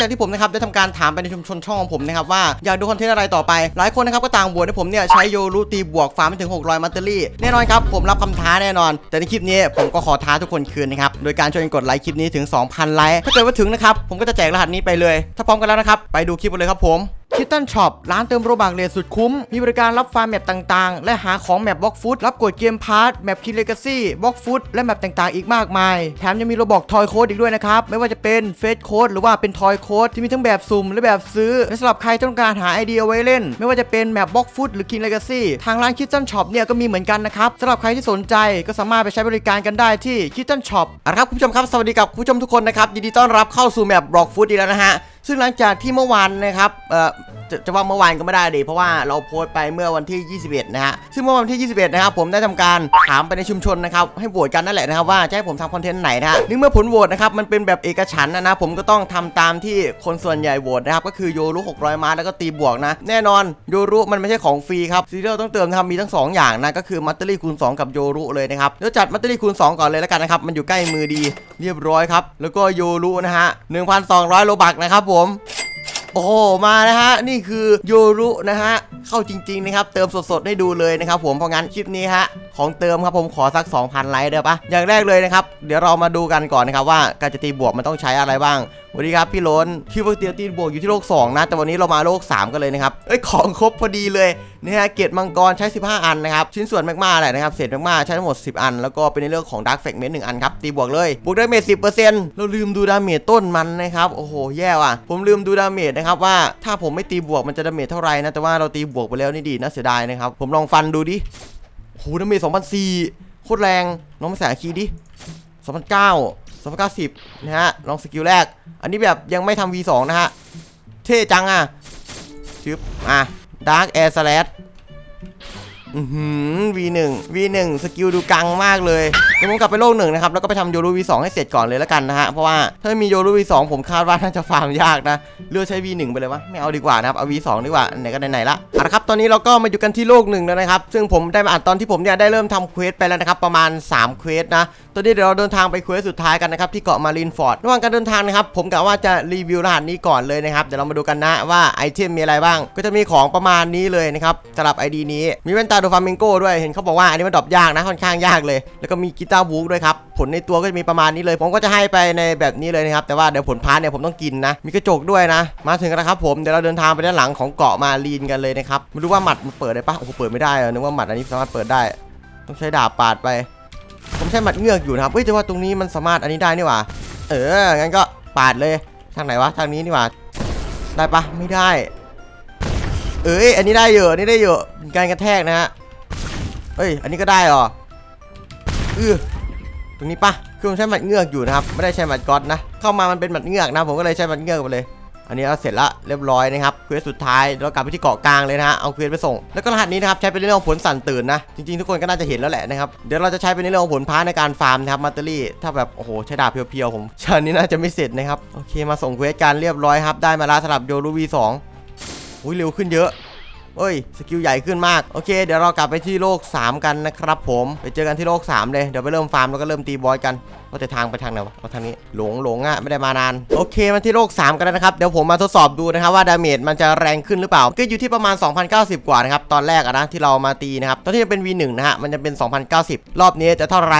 จากที่ผมนะครับได้ทำการถามไปในชุมชนช่องของผมนะครับว่าอยากดูคอนเทนต์อะไรต่อไป หลายคนนะครับก็ต่างบวชให้ผมเนี่ยใช้โยรูตีบวกฟาร์มถึง 600 มัตเตอรี่แน่นอนครับผมรับคำท้าแน่นอน แต่ในคลิปนี้ผมก็ขอท้าทุกคนคืนนะครับโดยการช่วยกันกดไลค์คลิปนี้ถึง 2,000 ไลค์ถ้าเกิดว่าถึงนะครับผมก็จะแจกรหัสนี้ไปเลย ถ้าพร้อมกันแล้วนะครับไปดูคลิปกันเลยครับผม คิตตันช็อปร้านเติมโรบักเลทสุดคุ้ม มีบริการรับฟาร์มแมปต่างๆ และหาของแมปบล็อกฟุตรับกดเกมพาร์ทแมปคินเลกาซี่บล็อกฟุตและแมปต่างๆ อีกมากมาย แถมยังมีโรบอกทอยโค้ดอีกด้วยนะครับ ไม่ว่าจะเป็นเฟสโค้ดหรือว่าเป็นทอยโค้ดที่มีทั้งแบบสุ่มและแบบซื้อและสำหรับใครต้องการหาไอเดียเอาไว้เล่น ไม่ว่าจะเป็นแมปบล็อกฟุตหรือคินเลกาซี่ทางร้านคิตตันช็อปเนี่ยก็มีเหมือนกันนะครับสำหรับใครที่สนใจก็สามารถไปใช้บริการกันได้ที่คิตตันช็อปเอาละครับคุณผู้ชมครับสวัสดีกับคุณผู้ชมทุกคนนะครับยินดีต้อนรับเข้าสู่แมปบล็อกฟุตอีกแล้วนะฮะ ซึ่งหลังจากที่เมื่อวานนะครับ จะจะว่าเมื่อวานก็ไม่ได้ดิเพราะว่าเราโพสต์ไปเมื่อวันที่ 21 นะฮะ ซึ่งเมื่อวันที่ 21 นะครับผมได้ทำการถามไปในชุมชนนะครับให้โหวตกันนั่นแหละนะครับว่าจะให้ผมทำคอนเทนต์ไหนนะฮะนึกเมื่อผลโหวตนะครับมันเป็นแบบเอกฉันนะนะผมก็ต้องทำตามที่คนส่วนใหญ่โหวตนะครับก็คือโยรุ600 มาแล้วก็ตีบวกนะ แน่นอนโยรุมันไม่ใช่ของฟรีครับซีเรียลต้องเติมนะครับมีทั้งสองอย่างนะก็คือมัตเตอรี่คูณ 2 กับโยรุเลยนะครับเดี๋ยวจัดมัตเตอรี่คูณ 2 ก่อนเลยแล้วกันนะครับมันอยู่ใกล้มือดีเรียบร้อยครับแล้วก็โยรุนะฮะ1,200โลบักนะครับผม โอ้โหมานะฮะนี่คือโยรุนะฮะเข้าจริงๆนะครับเติมสดๆให้ดูเลยนะครับผมเพราะงั้นคลิปนี้ฮะของเติมครับผมขอสัก 2,000 ไลค์ได้ปะอย่างแรกเลยนะครับเดี๋ยวเรามาดูกันก่อนนะครับว่าการจะตีบวกมันต้องใช้อะไรบ้างวัสดีครับพี่โลนคิดว่าเตียตีบวกอยู่ที่โลก 2 นะ แต่วันนี้เรามาโลก 3 กันเลยนะครับเอ้ยของครบพอดีเลยนี่ฮะเกตมังกรใช้ 15 อันนะครับ ชิ้นส่วนแมกมาแหละนะครับเศษแมกมาใช้ทั้งหมด 10 อัน แล้วก็เป็นในเรื่องของดาร์กแฟกเมนต์หนึ่งอันครับ ตีบวกเลย บวกได้เมจ10%เปอร์เซ็นต์เราลืมดูดาเมจต้นมันนะครับ โอ้โห แย่ว่ะ ผมลืมดูดาเมจนะครับว่าถ้าผมไม่ตีบวกมันจะดาเมจเท่าไหร่นะ แต่ว่าเราตีบวกไปแล้วนี่ดีน่าเสียดายนะครับ ผมลองฟันดูดิโอ้โหดาเมจ2,004โคตรแรงลองมาใส่คีดิ2,009 สองเก้าสิบนะฮะ ลองสกิลแรก อันนี้แบบยังไม่ทำ V2 นะฮะ เท่จังอะชึบอะดาร์กแอร์สลัด อหือ V1 V1 สกิลดูกังมากเลยเดี๋ยวผมกลับไปโลกหนึ่งนะครับ แล้วก็ไปทำโยรู V2 ให้เสร็จก่อนเลยแล้วกันนะฮะ เพราะว่าถ้ามีโยรู V2 ผมคาดว่าน่าจะฟาร์มยากนะ เลือกใช้ V1 ไปเลยวะ ไม่เอาดีกว่านะครับ เอา V2 ดีกว่า ไหนก็ไหนๆละเอาละครับ ตอนนี้เราก็มาอยู่กันที่โลกหนึ่งแล้วนะครับ ซึ่งผมได้มาอ่านตอนที่ผมเนี่ยได้เริ่มทำเควสไปแล้วนะครับ ประมาณ3เควสนะ ตอนนี้เดี๋ยวเราเดินทางไปเควสสุดท้ายกันนะครับที่เกาะมารีนฟอร์ด ระหว่างการเดินทางนะครับ ผมกะว่าจะรีวิวรหัสนี้ก่อนเลยนะครับ เดี๋ยวเรามาดูกันนะว่าไอเทมมีอะไรบ้าง ก็จะมีของประมาณนี้เลยนะครับสำหรับ ID นี้มีแว่นตาโดฟามิงโกด้วย เห็นเขาบอกว่าอันนี้มันดรอปยากนะค่อนข้างยากเลย แล้วก็มีกีตาร์วูกด้วยครับ ผลในตัวก็จะมีประมาณนี้เลย ผมก็จะให้ไปในแบบนี้เลยนะครับ แต่ว่าเดี๋ยวผลพาร์ทเนี่ยผมต้องกินนะ มีกระจกด้วยนะ มาถึงแล้วครับผม เดี๋ยวเราเดินทางไปด้านหลังของเกาะมารีนกันเลยนะครับไม่รู้ว่าหมัดมันเปิดได้ปะโอ้โหเปิดไม่ได้อนึกว่าหมัดอันนี้สามารถเปิดได้ ต้องใช้ดาบปาดไป ผมใช้หมัดเงือกอยู่นะครับเฮ้ยแต่ว่าตรงนี้มันสามารถอันนี้ได้นี่หว่า เอองั้นก็ปาดเลยทางไหนวะทางนี้นี่หว่า ได้ปะไม่ได้ เอ้ย อันนี้ได้เยอะอันนี้ได้เยอะเป็นการกระแทกนะฮะเฮ้ย อันนี้ก็ได้เหรอ เออตรงนี้ปะคือผมใช้หมัดเงือกอยู่นะครับ ไม่ได้ใช้หมัดก๊อตนะ เข้ามามันเป็นหมัดเงือกนะ ผมก็เลยใช้หมัดเงือกไปเลย อันนี้เราเสร็จละเรียบร้อยนะครับ เควสสุดท้ายเรากลับไปที่เกาะกลางเลยนะฮะ เอาเควสไปส่ง แล้วก็รหัสนี้นะครับใช้เป็นเรื่องของผลสั่นตื่นนะ จริงๆทุกคนก็น่าจะเห็นแล้วแหละนะครับ เดี๋ยวเราจะใช้เป็นเรื่องของผลพาร์ในการฟาร์มนะครับมัตเตอรี่ ถ้าแบบโอ้โหใช้ดาบเพียวๆผมชานี้น่าจะไม่เสร็จนะครับ โอเคมาส่งเควสการเรียบร้อยครับ ได้มาแล้วสำหรับโยรูวีสอง อุ้ยเร็วขึ้นเยอะเอ้ยสกิลใหญ่ขึ้นมากโอเค เดี๋ยวเรากลับไปที่โลก 3 กันนะครับผมไปเจอกันที่โลก 3 เลยเดี๋ยวไปเริ่มฟาร์มแล้วก็เริ่มตีบอยกันว่าแต่ทางไปทางไหนวะเอาทางนี้หลงหลงอะไม่ได้มานานโอเคมาที่โลก 3 กันแล้วนะครับเดี๋ยวผมมาทดสอบดูนะครับว่าดาเมจมันจะแรงขึ้นหรือเปล่าก็อยู่ที่ประมาณ 2090 กว่านะครับตอนแรกอะนะที่เรามาตีนะครับตอนที่เป็น V1 นะฮะมันจะเป็น 2090 รอบนี้จะเท่าไหร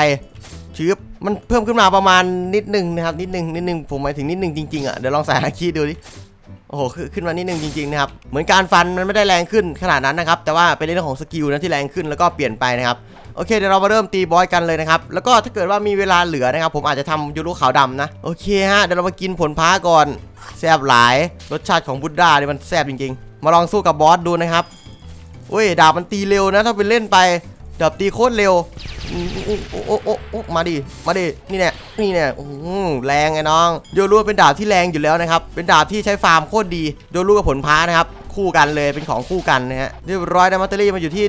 ชืบมันเพิ่มขึ้นมาประมาณนิดนึงนะครับนิดนึงนิดนึงผมหมายถึงนิดนึงจริงๆอะเดี๋ยวลองใส่ฮาคีดูดิ โอ้โหคือขึ้นมานิดนึงจริงๆนะครับเหมือนการฟันมันไม่ได้แรงขึ้นขนาดนั้นนะครับแต่ว่าเป็นเรื่องของสกิลนะที่แรงขึ้นแล้วก็เปลี่ยนไปนะครับโอเคเดี๋ยวเรามาเริ่มตีบอยกันเลยนะครับแล้วก็ถ้าเกิดว่ามีเวลาเหลือนะครับผมอาจจะทำยูรุขาวดำนะโอเคฮะเดี๋ยวเรามากินผลพ้าก่อนแซ่บหลายรสชาติของบุดด้าเนี่ยมันแซ่บจริง ๆ มาลองสู้กับบอสดูนะครับอุ้ยดาบมันตีเร็วนะถ้าเป็นเล่นไป ดาบตีโคตรเร็วมโอ้โอ้โอ้โอ้มาดิ มาดิ นี่แน่นี่แน่อื้อหือแรงไงน้อง โยรูเป็นดาบที่แรงอยู่แล้วนะครับ เป็นดาบที่ใช้ฟาร์มโคตรดี โยรูกับผลพ้านะครับ คู่กันเลย เป็นของคู่กันนะฮะ เรียบร้อยได้มัตเตอรี่มาอยู่ที่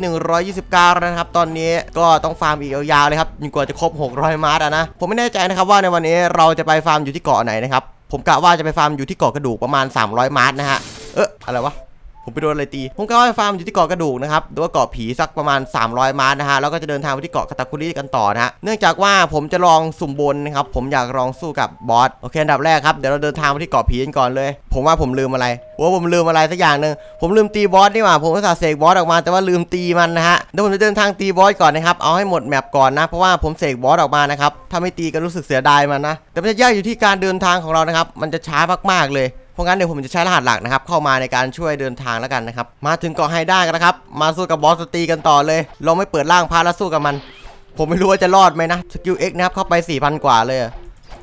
129 แล้วนะครับ ตอนนี้ก็ต้องฟาร์มอีกยาวๆเลยครับจนกว่าจะครบ 600 มาร์อะนะ ผมไม่แน่ใจนะครับว่าในวันนี้เราจะไปฟาร์มอยู่ที่เกาะไหนนะครับ ผมกะว่าจะไปฟาร์มอยู่ที่เกาะกระดูกประมาณ 300 มาร์นะฮะ เอ๊ะอะไรวะ ผมไปโดนอะไรตี ผมก็ว่าฟาร์มอยู่ที่เกาะกระดูกนะครับหรือว่าเกาะผีสักประมาณ 300มาร์นะฮะ แล้วก็จะเดินทางไปที่เกาะคาตาคุริกันต่อนะฮะ เนื่องจากว่าผมจะลองสุ่มบนนะครับ ผมอยากลองสู้กับบอส โอเค อันดับแรกครับ เดี๋ยวเราเดินทางไปที่เกาะผีกันก่อนเลย ผมว่าผมลืมอะไรว่าผมลืมอะไรสักอย่างหนึ่งผมลืมตีบอสนี่หว่า ผมก็สาเสกบอสออกมา แต่ว่าลืมตีมันนะฮะ เดี๋ยวผมจะเดินทางตีบอสก่อนนะครับ เอาให้หมดแมปก่อนนะ เพราะว่าผมเสกบอสออกมานะครับ ถ้าไม่ตีก็รู้สึกเสียดายมันนะ แต่มันจะยากอยู่ที่การเดินทางของเรานะครับ มันจะช้ามากๆเลย เพราะงั้นเดี๋ยวผมจะใช้รหัสหลักนะครับเข้ามาในการช่วยเดินทางแล้วกันนะครับมาถึงเกาะไฮด้ากันนะครับมาสู้กับบอสตีกันต่อเลย เราไม่เปิดร่างพาแล้วสู้กับมัน ผมไม่รู้ว่าจะรอดไหมนะสกิล X นะครับเข้าไป4,000กว่าเลย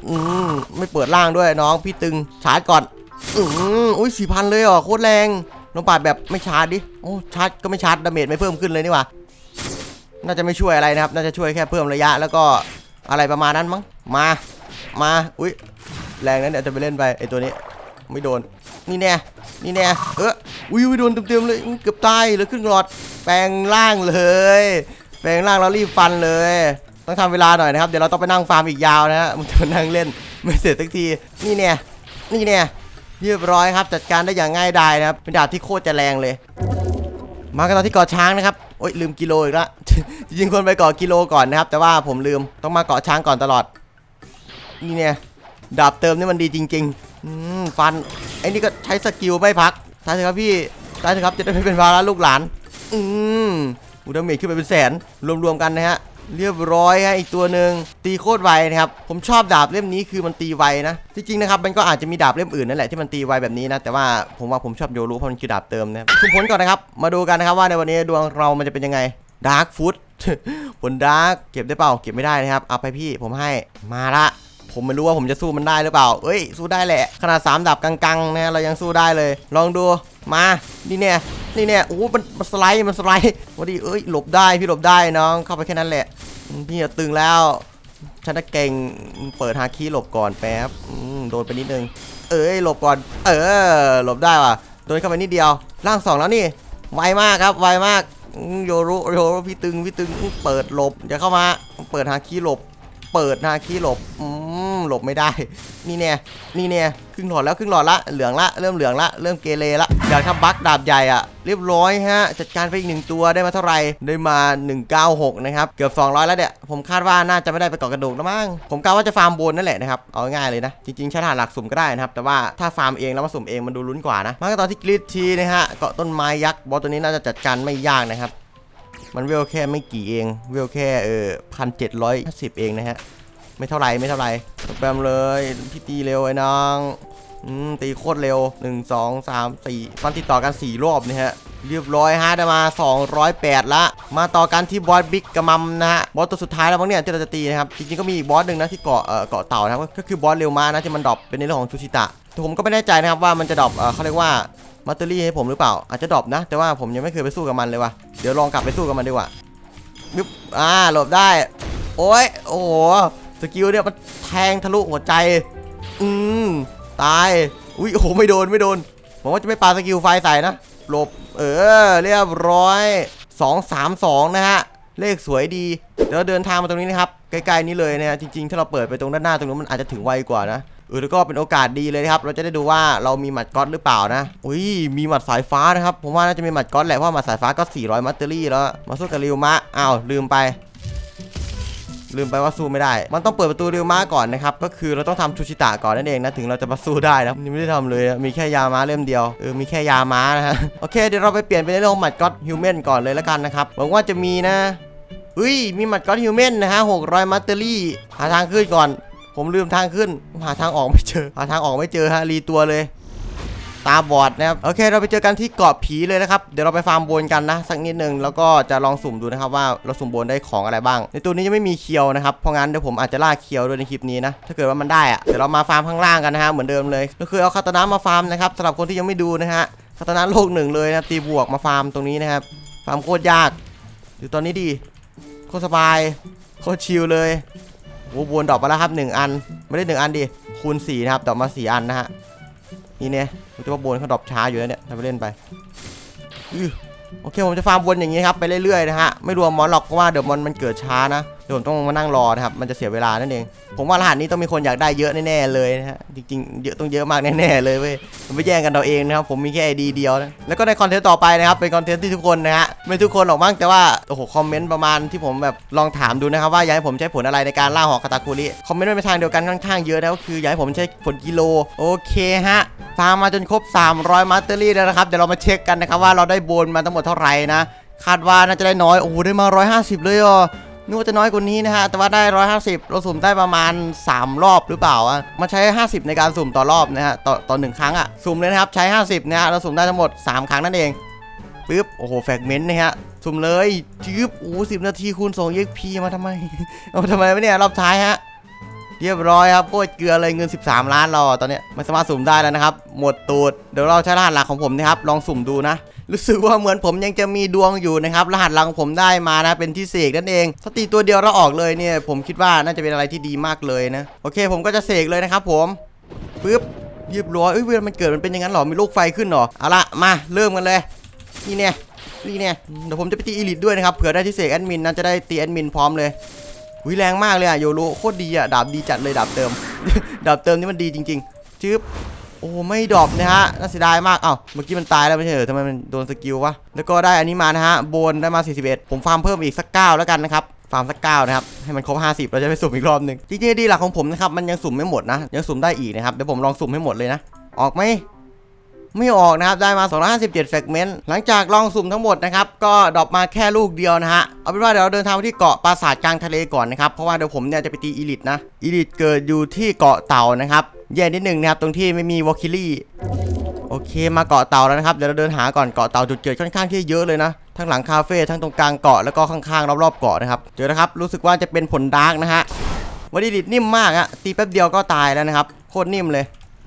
อืมไม่เปิดร่างด้วยน้องพี่ตึงชาร์จก่อนอืมอุ้ย4,000เลยเหรอโคตรแรงลองปาดแบบไม่ชาร์จดิโอ้ชาร์จก็ไม่ชาร์จดาเมจไม่เพิ่มขึ้นเลยนี่หว่าน่าจะไม่ช่วยอะไรนะครับ น่าจะช่วยแค่เพิ่มระยะ แล้วก็อะไรประมาณนั้นมั้งมา มา อุ้ยแรงนั้นเดี๋ยวจะไปเล่นไปไอตัวนี้ ไม่โดน นี่แน่นี่แน่เอออุ้ยอุยโดนเต็มๆเลยอุ๊ยเกือบตายเหลือครึ่งหลอด แปลงร่างเลย แปลงร่างแล้วรีบฟันเลย ต้องทำเวลาหน่อยนะครับ เดี๋ยวเราต้องไปนั่งฟาร์มอีกยาวนะฮะมันจะมานั่งเล่นไม่เสร็จสักที นี่แน่นี่แน่เรียบร้อยครับ จัดการได้อย่างง่ายดายนะครับ เป็นดาบที่โคตรจะแรงเลย มากันต่อที่เกาะช้างนะครับโอ๊ยลืมกิโลอีกละจริงๆควรไปเกาะกิโลก่อนนะครับ แต่ว่าผมลืมต้องมาเกาะช้างก่อนตลอด นี่เนี่ยดาบเติมนี่มันดีจริง ๆ อืมฟันไอ้นี่ก็ใช้สกิลไม่พักตายเถอะครับพี่ตายเถอะครับจะได้ไม่เป็นภาระลูกหลาน อืมอุดาเมจขึ้นไปเป็นแสนรวมๆกันนะฮะเรียบร้อยฮะอีกตัวหนึ่งตีโคตรไวนะครับผมชอบดาบเล่มนี้คือมันตีไวนะจริงๆนะครับมันก็อาจจะมีดาบเล่มอื่นนั่นแหละที่มันตีไวแบบนี้นะแต่ว่าผมว่าผมชอบโยรุเพราะมันคือดาบเติมนะครับสุ่มผลก่อนนะครับมาดูกันนะครับว่าในวันนี้ดวงเรามันจะเป็นยังไงดาร์กฟุตผลดาร์กเก็บได้เปล่าเก็บไม่ได้นะครับเอาไปพี่ผมให้มาละ ผมไม่รู้ว่าผมจะสู้มันได้หรือเปล่า เอ้ย สู้ได้แหละ ขนาด3ดาบกังๆนะเรายังสู้ได้เลย ลองดู มา นี่เนี่ย นี่เนี่ย โอ้มันมันสไลด์ มันสไลด์วันดีเอ้ย หลบได้ พี่หลบได้น้อง เข้าไปแค่นั้นแหละ พี่ตึงแล้ว ฉันน่ะเก่ง เปิดฮาคีหลบก่อนแป๊บโดนไปนิดนึง เอ้ย หลบก่อน เออ หลบได้ว่ะ โดนเข้าไปนิดเดียว ร่างสองแล้วนี่ ไวมากครับ ไวมากโยรุโยรุพี่ตึง พี่ตึง เปิดหลบอย่าเข้ามา เปิดฮาคีหลบ เปิดฮาคีหลบอืม หลบไม่ได้ นี่เนี่ยนี่เนี่ยครึ่งหลอดแล้วครึ่งหลอดละเหลืองละเริ่มเหลืองละเริ่มเกเรละอยากทำบัคดาบใหญ่อะเรียบร้อยฮะจัดการไปอีกหนึ่งตัวได้มาเท่าไหร่ได้มา 196 นะครับ เกือบ 200 แล้วเนี่ยผมคาดว่าน่าจะไม่ได้ไปเกาะกระดูกแล้วมั้งผมกะว่าจะฟาร์มบนนั่นแหละนะครับเอาง่ายเลยนะ จริงๆใช้ทหารหลักสุ่มก็ได้นะครับ แต่ว่าถ้าฟาร์มเองแล้วมาสุ่มเองมันดูลุ้นกว่านะมากันต่อที่กริดทีนะฮะเกาะต้นไม้ยักษ์บอสตัวนี้น่าจะจัดการไม่ยากนะครับมันเวลแค่ไม่กี่เองเวลแค่เออพันเจ็ดร้อยห้าสิบเองนะฮะ ไม่เท่าไรไม่เท่าไรแปมเลยพี่ตีเร็วไอ้น้องอืมตีโคตรเร็ว 1 2 3 4 ฟันติดต่อกัน 4 รอบนะฮะ เรียบร้อยฮะได้มา 208 ละ มาต่อกันที่บอสบิ๊กกระมัมนะฮะ บอสตัวสุดท้ายแล้วมั้งเนี่ยที่เราจะตีนะครับ จริงๆก็มีอีกบอสหนึ่งนะที่เกาะเอ่อเกาะเต่านะครับ ก็คือบอสเร็วมานะที่มันดรอปเป็นในเรื่องของชูชิตะแต่ผมก็ไม่แน่ใจนะครับว่ามันจะดรอปเอ่อเขาเรียกว่ามัตเตอรี่ให้ผมหรือเปล่า อาจจะดรอปนะ แต่ว่าผมยังไม่เคยไปสู้กับมันเลยว่ะ เดี๋ยวลองกลับไปสู้กับมันดีกว่าบิ๊บอ่าหลบได้ โอ้ย โอ้โห สกิลเนี่ยมันแทงทะลุหัวใจ อืมตาย อุ้ยโอ้โหไม่โดนไม่โดนผมว่าจะไม่ปาสกิลไฟใส่นะหลบ เออ เรียบร้อย 2 3 2 นะฮะ เลขสวยดี เดี๋ยวเดินทางมาตรงนี้นะครับ ใกล้ๆนี้เลยนะฮะ จริงๆ ถ้าเราเปิดไปตรงด้านหน้าตรงนู้นมันอาจจะถึงไวกว่านะเออแล้วก็เป็นโอกาสดีเลยครับ เราจะได้ดูว่าเรามีหมัดก๊อตหรือเปล่านะ อุ้ย มีหมัดสายฟ้านะครับ ผมว่าน่าจะมีหมัดก๊อตแหละ เพราะหมัดสายฟ้าก็ 400 มัตเตอรี่แล้ว มาสู้กับริวมะ อ้าว ลืมไป ลืมไปว่าสู้ไม่ได้ มันต้องเปิดประตูเรียวม้าก่อนนะครับ ก็คือเราต้องทำชูชิตะก่อนนั่นเองนะ ถึงเราจะมาสู้ได้นะนี่ไม่ได้ทำเลย มีแค่ยาม้าเล่มเดียว เออ มีแค่ยาม้านะฮะ โอเค เดี๋ยวเราไปเปลี่ยนเป็นในเรื่องของหมัดก็อดฮิวแมนก่อนเลยแล้วกันนะครับ หวังว่าจะมีนะอุ้ย มีหมัดก็อดฮิวแมนนะฮะ600มัตเตอรี่ หาทางขึ้นก่อน ผมลืมทางขึ้น หาทางออกไม่เจอ หาทางออกไม่เจอฮะ รีตัวเลย ตาบอดนะครับโอเค เราไปเจอกันที่เกาะผีเลยนะครับเดี๋ยวเราไปฟาร์มโบนกันนะสักนิดนึงแล้วก็จะลองสุ่มดูนะครับว่าเราสุ่มโบนได้ของอะไรบ้าง ในตัวนี้จะไม่มีเคียวนะครับเพราะงั้นเดี๋ยวผมอาจจะล่าเคียวด้วยในคลิปนี้นะถ้าเกิดว่ามันได้อะเดี๋ยวเรามาฟาร์มข้างล่างกันนะฮะเหมือนเดิมเลยก็คือเอาคาตานะมาฟาร์มนะครับสำหรับคนที่ยังไม่ดูนะฮะคาตานะโลกหนึ่งเลยนะตีบวกมาฟาร์มตรงนี้นะครับฟาร์มโคตรยากอยู่ตอนนี้ดีโคตรสบายโคตรชิลเลยโอ้โบนดรอปมาแล้วครับหนึ่งอัน ไม่ได้หนึ่งอันดิคูณสี่นะครับดรอปมาสี่อันนะฮะ นี่เนี่ยผมจะว่าบนเขาดรอปช้าอยู่แล้วเนี่ยทำไปเล่นไปอโอเคผมจะฟาร์มบนอย่างนี้ครับไปเรื่อยๆนะฮะไม่รวมมอนหรอกเพราะว่าเดี๋ยวมอนมันเกิดช้านะ ดี๋ยวผมต้องมานั่งรอนะครับ มันจะเสียเวลานั่นเอง ผมว่ารหัสนี้ต้องมีคนอยากได้เยอะแน่ๆเลยนะฮะ จริงๆ เยอะต้องเยอะมากแน่ๆเลยเว้ยไม่แย่งกันเราเองนะครับ ผมมีแค่ไอดีเดียวนะ แล้วก็ในคอนเทนต์ต่อไปนะครับ เป็นคอนเทนต์ที่ทุกคนนะฮะ ไม่ทุกคนหรอกมั้ง แต่ว่า โอ้โห คอมเมนต์ประมาณที่ผมแบบลองถามดูนะครับว่าอยากให้ผมใช้ผลอะไรในการล่าหอกคาตาคุริ คอมเมนต์ไปทางเดียวกันค่อนข้างเยอะนะก็คืออยากให้ผมใช้ผลกิโล โอเคฮะ ฟาร์มมาจนครบ 300 มาสเตอรี่แล้วนะครับ เดี๋ยวเรามาเช็คกันนะครับว่าเราได้โบนมาทั้งหมดเท่าไหร่นะ คาดว่าน่าจะได้น้อย โอ้โห ได้มา 150 เลยอะ นึกว่าจะน้อยกว่านี้นะฮะ แต่ว่าได้ 150 เราสุ่มได้ประมาณ 3 รอบหรือเปล่าอะมันใช้ 50 ในการสุ่มต่อรอบนะฮะ ต่อต่อหนึ่งครั้งอะสุ่มเลยนะครับ ใช้ 50 นะฮะ เราสุ่มได้ทั้งหมด 3 ครั้งนั่นเองปึ๊บ โอ้โห แฟกเมนต์นะฮะ สุ่มเลยจืบโอ้สิบนาทีคูณ2 EXP มาทำไม เอามาทำไมวะเนี่ย รอบท้ายฮะ เรียบร้อยครับโคตรเกลือเลยเงิน 13 ล้านเราอตอนนี้มันสามารถสุ่มได้แล้วนะครับ หมดตูด เดี๋ยวเราใช้รหัสหลักของผมนะครับ ลองสุ่มดูนะ รู้สึกว่าเหมือนผมยังจะมีดวงอยู่นะครับ รหัสหลังผมได้มานะ เป็นที่เสกนั่นเองสตีตัวเดียวเราออกเลยเนี่ย ผมคิดว่าน่าจะเป็นอะไรที่ดีมากเลยนะ โอเค ผมก็จะเสกเลยนะครับผมปึ๊บเรียบร้อยเอ้ยเวลามันเกิดมันเป็นอย่างนั้นหรอ มีลูกไฟขึ้นหรอ เอาละมาเริ่มกันเลย นี่เนี่ย นี่เนี่ย เดี๋ยวผมจะไปตีอีลิทด้วยนะครับ เผื่อได้ที่เสกแอดมินนะจะได้ตีแอดมินพร้อมเลยวิแรงมากเลยอะโยรุโคตรดีอะดาบดีจัดเลยดาบเติม ดาบเติมนี่มันดีจริงๆ จึ๊บ โอ้ไม่ดรอปนะฮะน่าเสียดายมากเอ้าเมื่อกี้มันตายแล้วไม่ใช่เหรอทำไมมันโดนสกิลวะแล้วก็ได้อันนี้มานะฮะโบนได้มา 41 ผมฟาร์มเพิ่มอีกสัก9แล้วกันนะครับฟาร์มสัก9นะครับ ให้มันครบ 50 เราจะไปสุ่มอีกรอบหนึ่งจริงๆดีหลักของผมนะครับ มันยังสุ่มไม่หมดนะ ยังสุ่มได้อีกนะครับ เดี๋ยวผมลองสุ่มให้หมดเลยนะ ออกไหมไม่ออกนะครับ ได้มา 257แฟกเมนต์หลังจากลองสุ่มทั้งหมดนะครับ ก็ดรอปมาแค่ลูกเดียวนะฮะ เอาเป็นว่าเดี๋ยวเราเดินทางไปที่เกาะปราสาทกลางทะเลก่อนนะครับ เพราะว่าเดี๋ยวผมเนี่ยจะไปตีอีลิทนะ อีลิทเกิดอยู่ที่เกาะเต่านะครับ แย่นิดหนึ่งนะครับ ตรงที่ไม่มีวอลคิลี่โอเคมาเกาะเต่าแล้วนะครับเดี๋ยวเราเดินหาก่อนเกาะเต่าจุดเกิดค่อนข้างที่เยอะเลยนะทั้งหลังคาเฟ่ทั้งตรงกลางเกาะแล้วก็ข้างๆรอบๆเกาะนะครับเจอนะครับรู้สึกว่าจะเป็นผลดาร์กนะฮะวันอีลิทนิ่มมากอะตีแป๊บเดียวก็ตายแล้วนะครับโคตรนิ่มเลย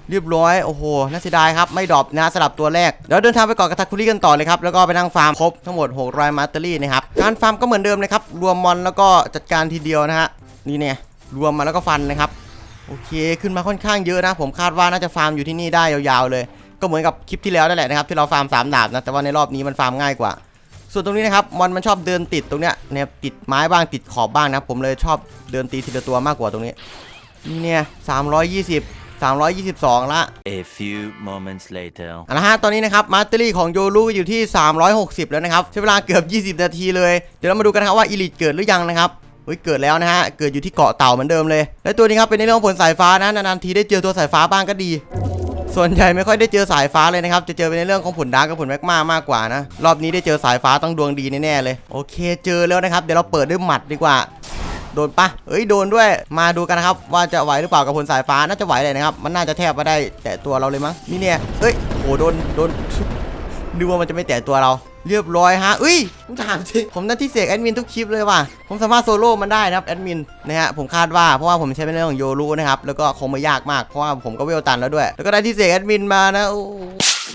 เรียบร้อยโอ้โหน่าเสียดายครับไม่ดรอปนะสลับตัวแรกเดี๋ยวเดินทางไปเกาะกระทักคุริกันต่อเลยครับแล้วก็ไปนั่งฟาร์มครบทั้งหมด600มาสเตอรี่นะครับการฟาร์มก็เหมือนเดิมเลยครับรวมมอนแล้วก็จัดการทีเดียวนะฮะนี่เนี่ยรวมมาแล้วก็ฟันนะครับ โอเคขึ้นมาค่อนข้างเยอะนะ ผมคาดว่าน่าจะฟาร์มอยู่ที่นี่ได้ยาวๆเลย ก็เหมือนกับคลิปที่แล้วนั่นแหละนะครับที่เราฟาร์มสามดาบนะแต่ว่าในรอบนี้มันฟาร์มง่ายกว่า ส่วนตรงนี้นะครับมอนมันชอบเดินติดตรงเนี้ยเนี่ยติดไม้บ้างติดขอบบ้างนะผมเลยชอบเดินตีทีละตัวมากกว่าตรงนี้นี่เนี่ย320 322 ละ A few moments later. เอาละฮะ ตอนนี้นะครับ มาสเตอรี่ของโยรุอยู่ที่ 360 แล้วนะครับ ใช้เวลาเกือบ 20 นาทีเลย เดี๋ยวเรามาดูกันนะครับว่าอีลิทเกิดหรือยังนะครับเฮ้ยเกิดแล้วนะฮะเกิดอยู่ที่เกาะเต่าเหมือนเดิมเลย และตัวนี้ครับเป็นในเรื่องของผลสายฟ้านะนานๆทีได้เจอตัวสายฟ้าบ้างก็ดี ส่วนใหญ่ไม่ค่อยได้เจอสายฟ้าเลยนะครับจะเจอเป็นในเรื่องของผลดาร์กกับผลแมกมามากกว่านะรอบนี้ได้เจอสายฟ้าต้องดวงดีแน่ๆเลยโอเค เจอแล้วนะครับเดี๋ยวเราเปิดด้วยหมัดดีกว่าโดนปะเอ้ย โดนด้วย มาดูกันนะครับ ว่าจะไหวหรือเปล่ากับผลสายฟ้า น่าจะไหวเลยนะครับ มันน่าจะแทบมาได้ แต่ตัวเราเลยมั้ง นี่เนี่ย เอ้ย โห โดน โดนดูว่ามันจะไม่แตะตัวเรา เรียบร้อยฮะอุ้ยผมถามจริงผมนั่นที่เสกแอดมินทุกคลิปเลยว่ะ ผมสามารถโซโล่มันได้นะครับแอดมินนะฮะ ผมคาดว่าเพราะว่าผมใช้เป็นเรื่องของโยรุนะครับ แล้วก็คงไม่ยากมาก เพราะว่าผมก็เวลตันแล้วด้วย แล้วก็ได้ที่เสกแอดมินมานะโอ้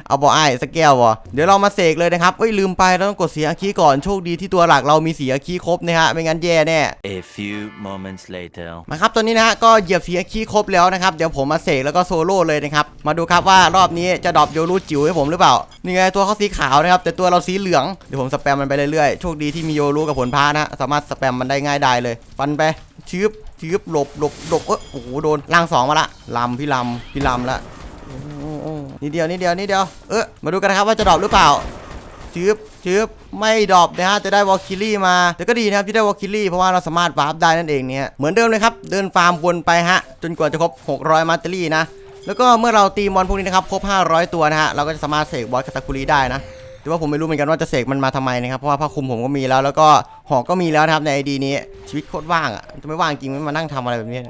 เอาบอไอ้ายสักแก้วบอเดี๋ยวเรามาเสกเลยนะครับเอ้ยลืมไปเราต้องกดเสียอาคีก่อนโชคดีที่ตัวหลักเรามีเสียอาคีครบนะฮะไม่งั้นแย่แน่ A few moments later. มาครับตอนนี้นะฮะก็เหยียบเสียคีย์ครบแล้วนะครับเดี๋ยวผมมาเสกแล้วก็โซโล่เลยนะครับมาดูครับว่ารอบนี้จะดรอปโยรูจิ๋วให้ผมหรือเปล่านี่ไงตัวเขาสีขาวนะครับแต่ตัวเราสีเหลืองเดี๋ยวผมสแปมมันไปเรื่อยๆโชคดีที่มีโยรูกับผลพานะสามารถสแปมมันได้ง่ายได้เลย ฟันไปชืบชืบหลบหลบหลบเอยโอ้โหโดนล่างสองมาละลำพี่ลำพี่ลำละโอ้โห นิดเดียวนิดเดียวนิดเดียวเออมาดูกันนะครับว่าจะดรอปหรือเปล่าชืบชืบไม่ดรอปนะฮะจะได้วอลคิลี่มาแต่ก็ดีนะครับที่ได้วอลคิลี่เพราะว่าเราสามารถวาร์ปได้นั่นเองเนี่ยเหมือนเดิมเลยครับเดินฟาร์มวนไปฮะจนกว่าจะครบ 600 มาสเตอรี่นะแล้วก็เมื่อเราตีมอนพวกนี้นะครับครบ 500 ตัวนะฮะเราก็จะสามารถเสกบอสคาตาคุรีได้นะแต่ว่าผมไม่รู้เหมือนกันว่าจะเสกมันมาทำไมนะครับเพราะว่าผ้าคลุมผมก็มีแล้วแล้วก็ หอกก็มีแล้วครับในไอดีนี้ ชีวิตโคตรว่างอะจะไม่ว่างจริงไม่มานั่งทำอะไรแบบนี้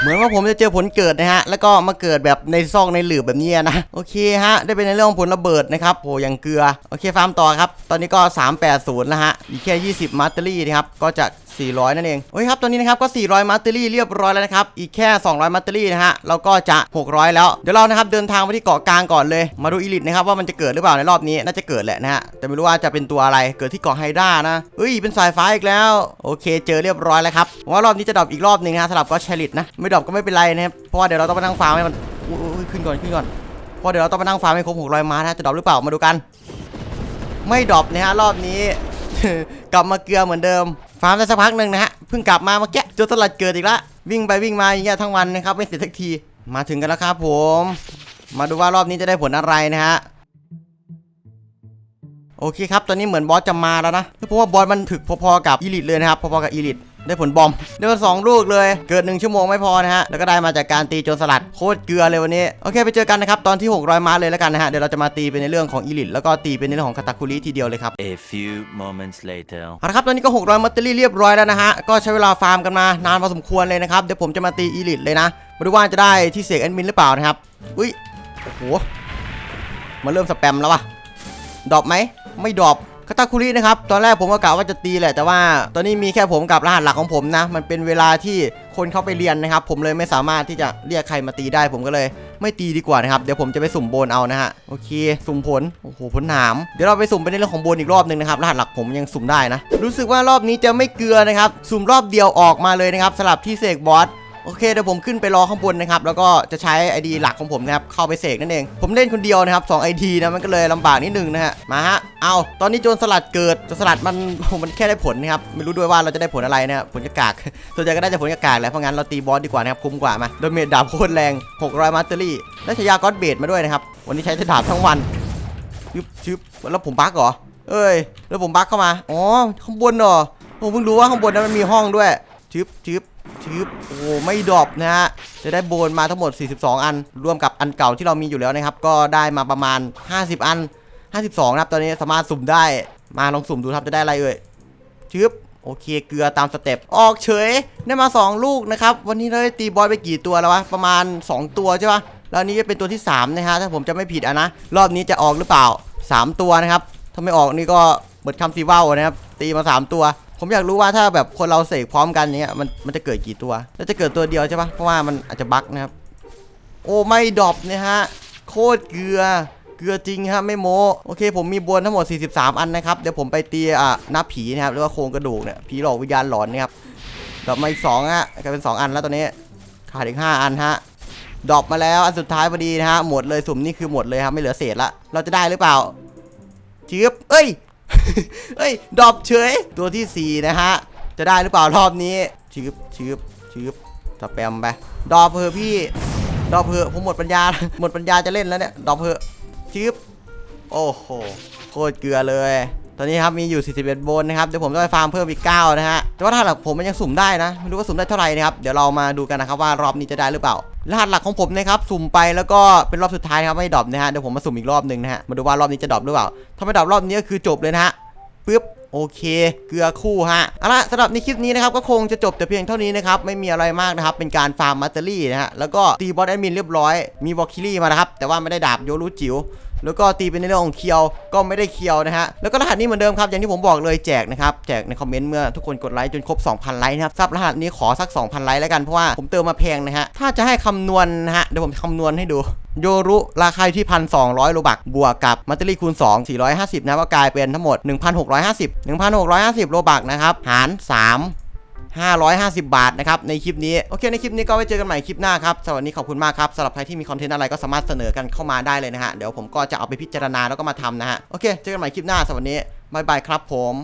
เหมือนว่าผมจะเจอผลเกิดนะฮะ แล้วก็มาเกิดแบบในซอกในหลืบแบบนี้นะ โอเคฮะ ได้เป็นในเรื่องของผลระเบิดนะครับโหอย่างเกลือ โอเคฟาร์มต่อครับ ตอนนี้ก็ 380แล้วฮะ อีกแค่ 20 มาสเตอรี่นะครับ ก็จะ 400 นั่นเอง โอเคครับ ตอนนี้นะครับ ก็ 400 มาสเตอรี่เรียบร้อยแล้วนะครับ อีกแค่ 200 มาสเตอรี่นะฮะ เราก็จะ 600 แล้ว เดี๋ยวเรานะครับ เดินทางไปที่เกาะกลางก่อนเลย มาดูอีลิทนะครับว่ามันจะเกิดหรือเปล่าในรอบนี้ น่าจะเกิดแหละนะฮะ แต่ไม่รู้ว่าจะเป็นตัวอะไร เกิดที่เกาะไฮด้านะเฮ้ย เป็นสาายฟ้าอีกแล้ว โอเค เจอเรียบร้อยแล้วครับว่ารอบนี้จะดรอปอีกรอบหนึ่งฮะสำหรับก็เชลิตนะ ไม่ดรอปก็ไม่เป็นไรนะครับเพราะว่าเดี๋ยวเราต้องไปนั่งฟาร์มให้มันขึ้นก่อนขึ้นก่อนเพราะเดี๋ยวเราต้องไปนั่งฟาร์มให้ครบ600มานะฮะจะดรอปหรือเปล่ามาดูกัน ไม่ดรอปนะฮะรอบนี้กลับมาเกลือเหมือนเดิม ฟาร์มได้สักพักหนึ่งนะฮะเพิ่งกลับมาเมื่อกี้เจอสลัดเกิดอีกละวิ่งไปวิ่งมาอย่างเงี้ยทั้งวันนะครับไม่เสร็จสักทีมาถึงกันแล้วครับผม มาดูว่ารอบนี้จะได้ผลอะไรนะฮะ โอเคครับ ตอนนี้เหมือนบอสจะมาแล้วนะเพราะว่าบอสมันถึกพอๆกับอีลิทเลยนะครับ พอๆกับอีลิทได้ผลบอมได้มาสองลูกเลย เกิดหนึ่งชั่วโมงไม่พอนะฮะ แล้วก็ได้มาจากการตีโจรสลัดโคตรเกลือเลยวันนี้ โอเคไปเจอกันนะครับ ตอนที่ 600 มาเลยแล้วกันนะฮะ เดี๋ยวเราจะมาตีเป็นในเรื่องของอีลิทแล้วก็ตีเป็นในเรื่องของคาตาคุริทีเดียวเลยครับ A few moments later. เอาละครับ ตอนนี้ก็ 600มัตเตอรี่เรียบร้อยแล้วนะฮะ ก็ใช้เวลาฟาร์มกันมานานพอสมควรเลยนะครับ เดี๋ยวผมจะมาตีอีลิทเลยนะมาดูว่าจะได้ที่เสกแอดมินหรือเปล่านะครับ อุ้ย โอ้โหมาเริ่มสแปมแล้ววะดรอปไหม ไม่ดรอปคาตาคุรินะครับ ตอนแรกผมก็กะว่าจะตีแหละ แต่ว่าตอนนี้มีแค่ผมกับรหัสหลักของผมนะ มันเป็นเวลาที่คนเข้าไปเรียนนะครับ ผมเลยไม่สามารถที่จะเรียกใครมาตีได้ ผมก็เลย ไม่ตีดีกว่านะครับ เดี๋ยวผมจะไปสุ่มโบนเอานะฮะ โอเค สุ่มผล โอ้โห ผลหนาม เดี๋ยวเราไปสุ่มไปในเรื่องของโบนอีกรอบหนึ่งนะครับ รหัสหลักผมยังสุ่มได้นะ รู้สึกว่ารอบนี้จะไม่เกลือนะครับ สุ่มรอบเดียวออกมาเลยนะครับสลับที่เสกบอส โอเคเดี๋ยวผมขึ้นไปรอข้างบนนะครับแล้วก็จะใช้ ID หลักของผมนะครับเข้าไปเสกนั่นเอง ผมเล่นคนเดียวนะครับ2 ID นะมันก็เลยลำบากนิดนึงนะฮะมาฮะเอาตอนนี้โจรสลัดเกิดโจรสลัดมันมันแค่ได้ผลนะครับไม่รู้ด้วยว่าเราจะได้ผลอะไรนะผลกากากส่วนใหญ่ก็ได้แต่ผลกากากแหละเพราะงั้นเราตีบอสดีกว่านะครับคุ้มกว่ามาโดเมจดาบโคตรแรง 600มาสเตอรี่และชายาก็อดเบดมาด้วยนะครับวันนี้ใช้ดาบทั้งวันชึบชึบแล้วผมบั๊กเหรอเอ้ยแล้วผมบั๊กเข้ามาอ๋อข้างบนเหรอผมเพิ่งรู้ว่าข้างบนนั้นมันมีห้องด้วยชึบชึบ ชึบโอ้ไม่ดรอปนะฮะจะได้โบนมาทั้งหมด 42 อัน รวมกับอันเก่าที่เรามีอยู่แล้วนะครับ ก็ได้มาประมาณ 50 อัน 52นะครับตอนนี้สามารถสุ่มได้มาลองสุ่มดูครับจะได้อะไรเอ่ยชึบโอเคเกลือตามสเต็ปออกเฉยได้มา 2 ลูกนะครับ วันนี้เราได้ตีบอสไปกี่ตัวแล้ววะประมาณ 2 ตัวใช่ปะแล้วนี้จะเป็นตัวที่ 3 นะฮะถ้าผมจะไม่ผิดอะนะรอบนี้จะออกหรือเปล่า 3 ตัวนะครับถ้าไม่ออกนี่ก็เบิดคำซีว่าวนะครับตีมา 3 ตัว ผมอยากรู้ว่าถ้าแบบคนเราเสกพร้อมกันเนี้ยมันมันจะเกิดกี่ตัว แล้วจะเกิดตัวเดียวใช่ปะเพราะว่ามันอาจจะบั๊กนะครับ โอ้ไม่ดรอปเนี่ยฮะ โคตรเกลือ เกลือจริงฮะไม่โมโอเค ผมมีบวนทั้งหมด 43 อันนะครับ เดี๋ยวผมไปตีอะหน้าผีนะครับหรือว่าโครงกระดูกเนี่ยผีหลอกวิญญาณหลอนนะครับดรอปมาอีกสองฮะกลายเป็น 2 อันแล้วตอนนี้ขาดอีก5อันฮะดรอปมาแล้วอันสุดท้ายพอดีนะฮะหมดเลยสุ่มนี่คือหมดเลยครับไม่เหลือเศษละเราจะได้หรือเปล่าชืบเอ้ย เอ้ยดรอปเฉยตัวทีสี่ 4 นะฮะ จะได้หรือเปล่ารอบนี้ชืบชืบชืบสแปมไปดรอปเพอพี่ดรอปเพอผมหมดปัญญา หมดปัญญาจะเล่นแล้วเนี่ยดรอปเพอชืบโอ้โห โคตรเกลือเลย ตอนนี้ครับมีอยู่ 41โบนนะครับ เดี๋ยวผมต้องไปฟาร์มเพิ่มอีก 9 นะฮะ แต่ว่าถ้าหลักผมมันยังสุ่มได้นะ ไม่รู้ว่าสุ่มได้เท่าไหร่นะครับ เดี๋ยวเรามาดูกันนะครับว่ารอบนี้จะได้หรือเปล่า รหัสหลักของผมนะครับสุ่มไปแล้วก็เป็นรอบสุดท้ายนะครับไม่ดรอปนะฮะเดี๋ยวผมมาสุ่มอีกรอบหนึ่งนะฮะมาดูว่ารอบนี้จะดรอปหรือเปล่าถ้าไม่ดรอปรอบนี้ก็คือจบเลยนะฮะปึ๊บโอเค เกลือคู่ฮะเอาละสำหรับในคลิปนี้นะครับก็คงจะจบแต่เพียงเท่านี้นะครับ ไม่มีอะไรมากนะครับ เป็นการฟาร์มมัตเตอรี่นะฮะแล้วก็ตีบอสแอดมินเรียบร้อยมีวอลคิลี่มานะครับแต่ว่าไม่ได้ดาบโยรุจิ๋ว แล้วก็ตีเป็นในเรื่องของเคียวก็ไม่ได้เคียวนะฮะแล้วก็รหัสนี้เหมือนเดิมครับอย่างที่ผมบอกเลยแจกนะครับแจกในคอมเมนต์เมื่อทุกคนกดไลค์จนครบ 2,000 ไลค์นะครับสำหรับรหัสนี้ขอสัก 2,000 ไลค์แล้วกันเพราะว่าผมเติมมาแพงนะฮะถ้าจะให้คำนวณนะฮะเดี๋ยวผมคำนวณให้ดูโยรุราคาอยู่ที่1,200โลบักบวกกับมัตเตอรี่คูณ 2 450 นะก็กลายเป็นทั้งหมด 1,650 1,650 โลบักนะครับ หาร 3 550 บาทนะครับในคลิปนี้โอเคในคลิปนี้ก็ไว้เจอกันใหม่คลิปหน้าครับสวัสดีขอบคุณมากครับสำหรับใครที่มีคอนเทนต์อะไรก็สามารถเสนอกันเข้ามาได้เลยนะฮะเดี๋ยวผมก็จะเอาไปพิจารณาแล้วก็มาทำนะฮะโอเคเจอกันใหม่คลิปหน้าสวัสดีบายบายครับผม